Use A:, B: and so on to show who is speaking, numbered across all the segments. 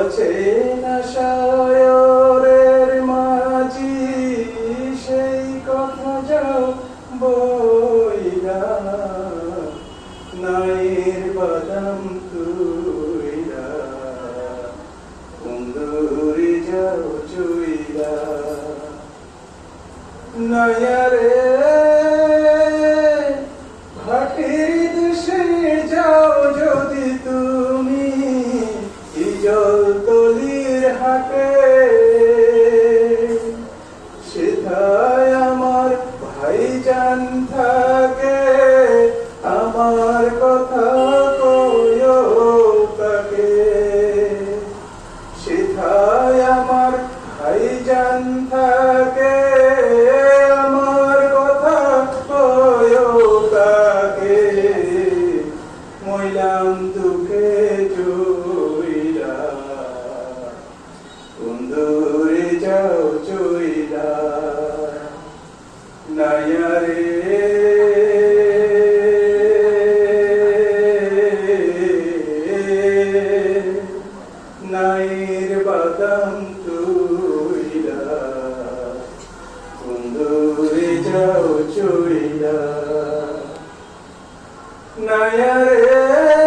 A: অচেনা সায়রের মাঝি সেই কথা যাও বইরা নাইর বাদাম তুইরা কুন্দুরি যাও চুইরা নয়া যাও চইলা নায়ারে নাইর বাদাম তুইলা। কুন্দুরে যাও চইলা। নায়ারে।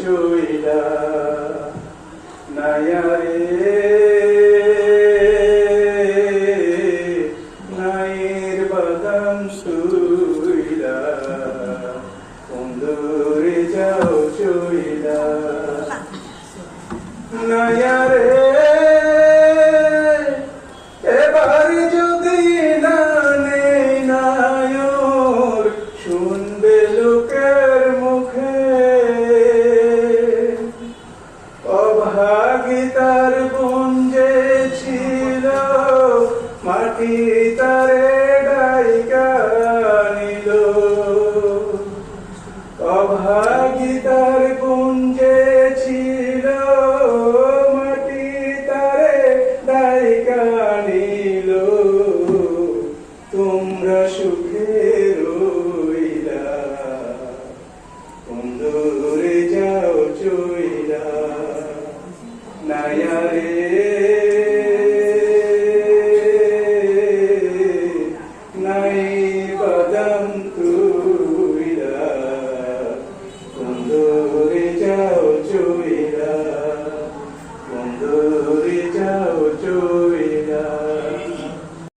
A: চুইলা নায়ারে নাইর বাদাম সুইলা কুন্দুরে যাও চুইলা নায়ারে মাটি তারে ডাইকা নিল। অভাগিতার